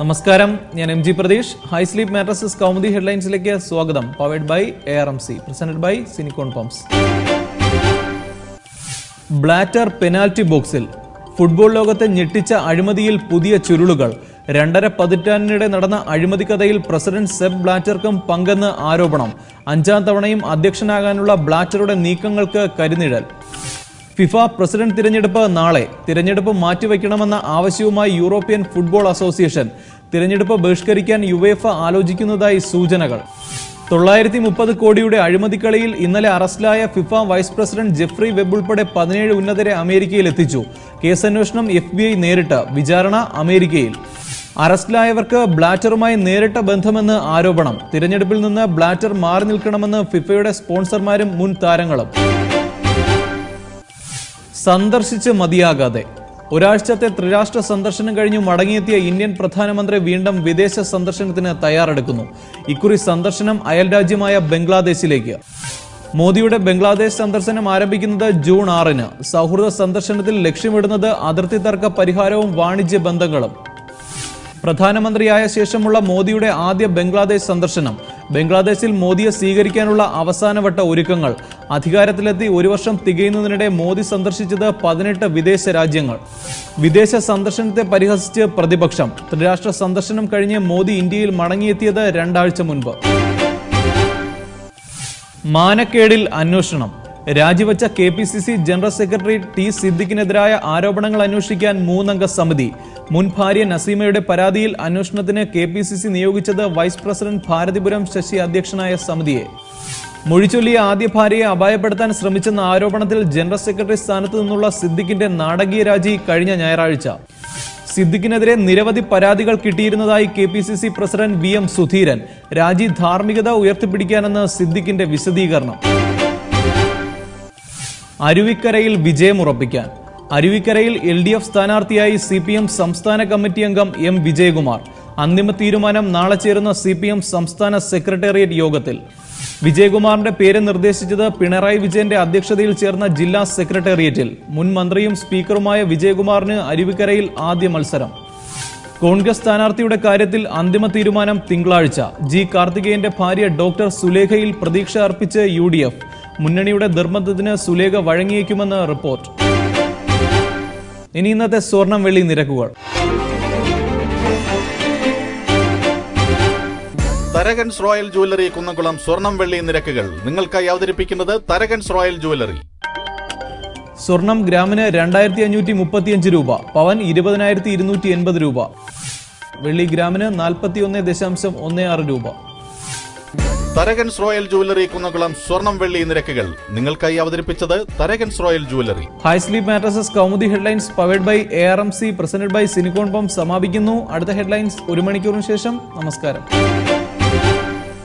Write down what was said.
നമസ്കാരം. ഞാൻ M G Pratheesh. High sleep mattresses Kaumudi ഹെഡ്ലൈൻസിലേക്ക് സ്വാഗതം. Powered by A R M C presented by Sinicon pumps Blatter penalty ബോക്സിൽ football ലോകത്തെ ഞെട്ടിച്ച അഴിമതിയിൽ പുതിയ ചുരുളുകൾ. രണ്ടര പതിറ്റാണ്ടിനിടെ നടന്ന അഴിമതി കഥയിൽ പ്രസിഡന്റ് സെബ് ബ്ലാറ്റർക്കും പങ്കെന്ന് ആരോപണം. അഞ്ചാം തവണയും അധ്യക്ഷനാകാനുള്ള ബ്ലാറ്ററുടെ നീക്കങ്ങൾക്ക് കരിനിഴൽ. ഫിഫ പ്രസിഡന്റ് തിരഞ്ഞെടുപ്പ് നാളെ തിരഞ്ഞെടുപ്പ് മാറ്റിവെക്കണമെന്ന ആവശ്യവുമായി യൂറോപ്യൻ ഫുട്ബോൾ അസോസിയേഷൻ തിരഞ്ഞെടുപ്പ് ബഹിഷ്കരിക്കാൻ യുവേഫ ആലോചിക്കുന്നതായി സൂചനകൾ. തൊള്ളായിരത്തി മുപ്പത് കോടിയുടെ അഴിമതിക്കളിയിൽ ഇന്നലെ അറസ്റ്റിലായ FIFA vice president Jeffrey Webb ഉൾപ്പെടെ പതിനേഴ് ഉന്നതരെ അമേരിക്കയിൽ എത്തിച്ചു. കേസന്വേഷണം എഫ് ബി ഐ നേരിട്ട്. വിചാരണ അമേരിക്കയിൽ. അറസ്റ്റിലായവർക്ക് ബ്ലാറ്ററുമായി നേരിട്ട ബന്ധമെന്ന് ആരോപണം. തിരഞ്ഞെടുപ്പിൽ നിന്ന് ബ്ലാറ്റർ മാറി നിൽക്കണമെന്ന് ഫിഫയുടെ സ്പോൺസർമാരും മുൻ താരങ്ങളും. സന്ദർശിച്ച് മതിയാകാതെ. ഒരാഴ്ചത്തെ ത്രിരാഷ്ട്ര സന്ദർശനം കഴിഞ്ഞ് മടങ്ങിയെത്തിയ ഇന്ത്യൻ പ്രധാനമന്ത്രി വീണ്ടും വിദേശ സന്ദർശനത്തിന് തയ്യാറെടുക്കുന്നു. ഇക്കുറി സന്ദർശനം അയൽ രാജ്യമായ ബംഗ്ലാദേശിലേക്ക്. മോദിയുടെ ബംഗ്ലാദേശ് സന്ദർശനം ആരംഭിക്കുന്നത് ജൂൺ ആറിന്. സൗഹൃദ സന്ദർശനത്തിൽ ലക്ഷ്യമിടുന്നത് അതിർത്തി തർക്ക പരിഹാരവും വാണിജ്യ ബന്ധങ്ങളും. പ്രധാനമന്ത്രിയായ ശേഷമുള്ള മോദിയുടെ ആദ്യ ബംഗ്ലാദേശ് സന്ദർശനം. ബംഗ്ലാദേശിൽ മോദിയെ സ്വീകരിക്കാനുള്ള അവസാനവട്ട ഒരുക്കങ്ങൾ. അധികാരത്തിലെത്തി ഒരു വർഷം തികയുന്നതിനിടെ മോദി സന്ദർശിച്ചത് പതിനെട്ട് വിദേശ രാജ്യങ്ങൾ. വിദേശ സന്ദർശനത്തെ പരിഹസിച്ച് പ്രതിപക്ഷം. ത്രിരാഷ്ട്ര സന്ദർശനം കഴിഞ്ഞ് മോദി ഇന്ത്യയിൽ മടങ്ങിയെത്തിയത് രണ്ടാഴ്ച മുൻപ്. മാനക്കേടിൽ അന്വേഷണം. രാജിവെച്ച K P C C general secretary T സിദ്ദിഖിനെതിരായ ആരോപണങ്ങൾ അന്വേഷിക്കാൻ മൂന്നംഗ സമിതി. മുൻ ഭാര്യ നസീമയുടെ പരാതിയിൽ അന്വേഷണത്തിന് കെ പി സി സി നിയോഗിച്ചത് വൈസ് പ്രസിഡന്റ് ഭാരതിപുരം ശശി അധ്യക്ഷനായ സമിതിയെ. മൊഴിച്ചൊല്ലിയ ആദ്യ ഭാര്യയെ അപായപ്പെടുത്താൻ ശ്രമിച്ചെന്ന ആരോപണത്തിൽ ജനറൽ സെക്രട്ടറി സ്ഥാനത്ത് നിന്നുള്ള സിദ്ദിഖിന്റെ നാടകീയ രാജി കഴിഞ്ഞ ഞായറാഴ്ച. സിദ്ദിഖിനെതിരെ നിരവധി പരാതികൾ കിട്ടിയിരുന്നതായി K P C C president V M Sudheeran. രാജി ധാർമ്മികത ഉയർത്തിപ്പിടിക്കാനെന്ന് സിദ്ദിഖിന്റെ വിശദീകരണം. അരുവിക്കരയിൽ വിജയമുറപ്പിക്കാൻ അരുവിക്കരയിൽ എൽ ഡി എഫ് സ്ഥാനാർത്ഥിയായി സി പി എം സംസ്ഥാന കമ്മിറ്റി അംഗം എം വിജയകുമാർ. അന്തിമ തീരുമാനം നാളെ ചേരുന്ന സി പി എം സംസ്ഥാന സെക്രട്ടേറിയറ്റ് യോഗത്തിൽ. വിജയകുമാറിന്റെ പേര് നിർദ്ദേശിച്ചത് പിണറായി വിജയന്റെ അധ്യക്ഷതയിൽ ചേർന്ന ജില്ലാ സെക്രട്ടേറിയറ്റിൽ. മുൻ മന്ത്രിയും സ്പീക്കറുമായ വിജയകുമാറിന് അരുവിക്കരയിൽ ആദ്യ മത്സരം. കോൺഗ്രസ് സ്ഥാനാർത്ഥിയുടെ കാര്യത്തിൽ അന്തിമ തീരുമാനം തിങ്കളാഴ്ച. ജി കാർത്തികേയന്റെ ഭാര്യ ഡോക്ടർ സുലേഖയിൽ പ്രതീക്ഷ അർപ്പിച്ച് യു ഡി എഫ്. മുന്നണിയുടെ നിർബന്ധത്തിന് സുലേഖ വഴങ്ങിയേക്കുമെന്ന് റിപ്പോർട്ട്. ഇനി ഇന്നത്തെ സ്വർണം വെള്ളി നിരക്കുകൾ. തരകൻസ് റോയൽ ജുവല്ലറി കുന്നംകുളം സ്വർണം വെള്ളി നിരക്കുകൾ. നിങ്ങൾക്കായി അവതരിപ്പിക്കുന്നത് തരകൻസ് റോയൽ ജുവല്ലറി. സ്വർണം ഗ്രാമിന് രണ്ടായിരത്തി അഞ്ഞൂറ്റി മുപ്പത്തിയഞ്ച് രൂപ പവൻ ഇരുപതിനായിരത്തി ഇരുന്നൂറ്റി എൺപത് രൂപ. വെള്ളി ഗ്രാമിന് നാൽപ്പത്തി ഒന്ന് ദശാംശം ഒന്ന് ആറ് രൂപ. തരകൻസ് റോയൽ ജുവലറി കുന്നകുളം സ്വർണം വെള്ളി നിരക്കുകൾ നിങ്ങൾക്കായി അവതരിപ്പിച്ചത് Tharakans royal jewellery high sleep mattresses Kaumudi headlines powered by A R M C presented by Sinicon pump സമാപിക്കുന്നു. അടുത്ത ഹെഡ്ലൈൻസ് ഒരു മണിക്കൂറിന് ശേഷം. നമസ്കാരം.